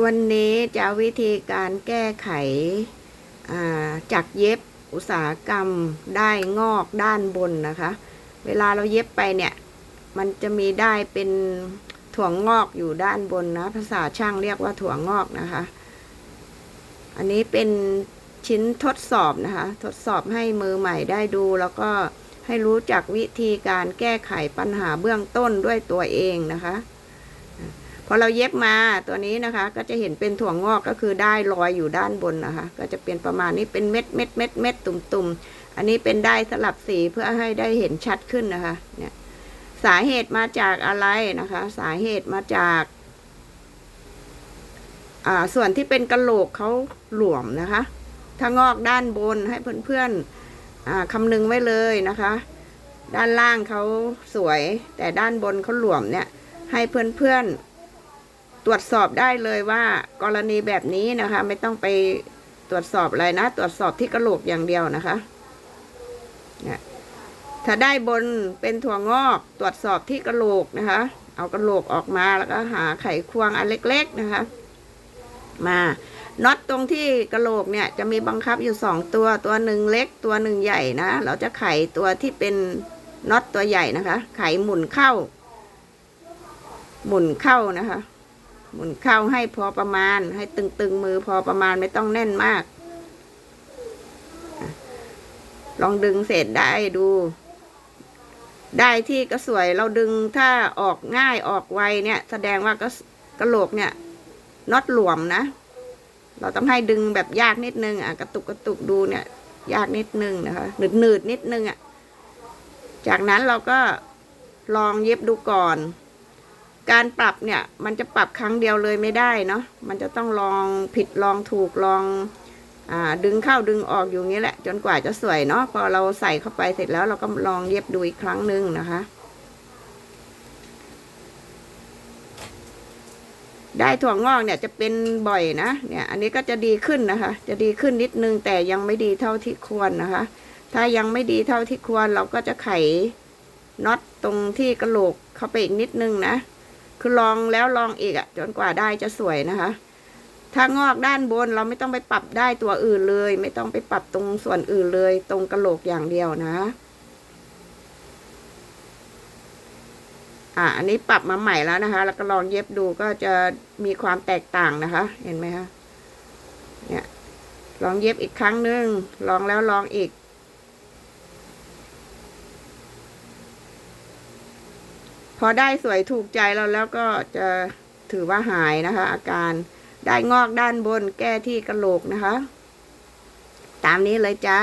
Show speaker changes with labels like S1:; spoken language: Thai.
S1: วันนี้จะวิธีการแก้ไขาจากเย็บอุตสาหกรรมได้งอกด้านบนนะคะ เวลาเราเย็บไปเนี่ย มันจะมีได้เป็นถั่วงงอกอยู่ด้านบนนะ ภาษาช่างเรียกว่าถั่วงงอกนะคะ อันนี้เป็นชิ้นทดสอบนะคะ ทดสอบให้มือใหม่ได้ดูแล้วก็ให้รู้จักวิธีการแก้ไขปัญหาเบื้องต้นด้วยตัวเองนะคะ อเราเย็บมาตัวนี้นะคะ ก็จะเห็นเป็นถั่วงอกก็คือได้รอยอยู่ด้านบนนะคะ ก็จะเป็นประมาณนี้เป็นเม็ดเม็ดเม็ดเม็ดตุ่มตุ่มอันนี้เป็นได้สลับสีเพื่อให้ได้เห็นชัดขึ้นนะคะ เนี่ยสาเหตุมาจากอะไรนะคะ สาเหตุมาจาก อ่า ส่วนที่เป็นกระโหลกเขาหลวมนะคะ ถ้างอกด้านบนให้เพื่อนๆอ่าคำนึงไว้เลยนะคะ ด้านล่างเขาสวย แต่ด้านบนเขาหลวมเนี่ย ให้เพื่อนๆ ตรวจสอบได้เลยว่ากรณีแบบนี้นะคะ ไม่ต้องไปตรวจสอบอะไรนะ ตรวจสอบที่กระโหลกอย่างเดียวนะคะเนี่ยถ้าได้บนเป็นถั่วงอก ตรวจสอบที่กระโหลกนะคะ เอากระโหลกออกมาแล้วก็หาไขควงอันเล็ก ๆนะคะ มาน็อตตรงที่กระโหลกเนี่ยจะมีบังคับอยู่สองตัวตัวหนึ่งเล็กตัวหนึ่งใหญ่นะ เราจะไขตัวที่เป็นน็อตตัวใหญ่นะคะ ไขหมุนเข้า หมุนเข้านะคะ หมุนเข้าให้พอประมาณ ให้ตึงๆมือพอประมาณไม่ต้องแน่นมาก ลองดึงเศษได้ดู ได้ที่กระสวยเราดึงถ้าออกง่ายออกไวเนี่ย แสดงว่ากระกระโหลกเนี่ยน็อตหลวมนะ เราต้องให้ดึงแบบยากนิดนึงอะกระตุกกระตุกดูเนี่ย ยากนิดนึงนะคะหนืดหนืดนิดนึงอะ จากนั้นเราก็ลองเย็บดูก่อน การปรับเนี่ย มันจะปรับครั้งเดียวเลยไม่ได้เนาะมันจะต้องลองผิดลองถูกลองอดึงเข้าดึงออกอยู่งนี้แหละ จนกว่าจะสวยเนาะพอเราใส่เข้าไปเสร็จแล้วเราก็ลองเย็บดูอีกครั้งหนึ่งนะคะ ได้ถั่วงอกเนี่ยจะเป็นบ่อยนะเนี่ย อันนี้ก็จะดีขึ้นนะคะ จะดีขึ้นนิดนึงแต่ยังไม่ดีเท่าที่ควรนะคะ ถ้ายังไม่ดีเท่าที่ควรเราก็จะไขน็อตตรงที่กระโหลกเข้าไปอีกนิดนึงนะ คือลองแล้วลองอีกอะจนกว่าได้จะสวยนะคะ ถ้างอกด้านบนเราไม่ต้องไปปรับได้ตัวอื่นเลย ไม่ต้องไปปรับตรงส่วนอื่นเลย ตรงกระโหลกอย่างเดียวนะอะอันนี้ปรับมาใหม่แล้วนะคะ แล้วก็ลองเย็บดูก็จะมีความแตกต่างนะคะ เห็นไหมคะเนี่ยลองเย็บอีกครั้งหนึ่งลองแล้วลองอีก พอได้สวยถูกใจเราแล้วก็จะถือว่าหายนะคะ อาการได้งอกด้านบนแก้ที่กระโหลกนะคะ ตามนี้เลยจ้า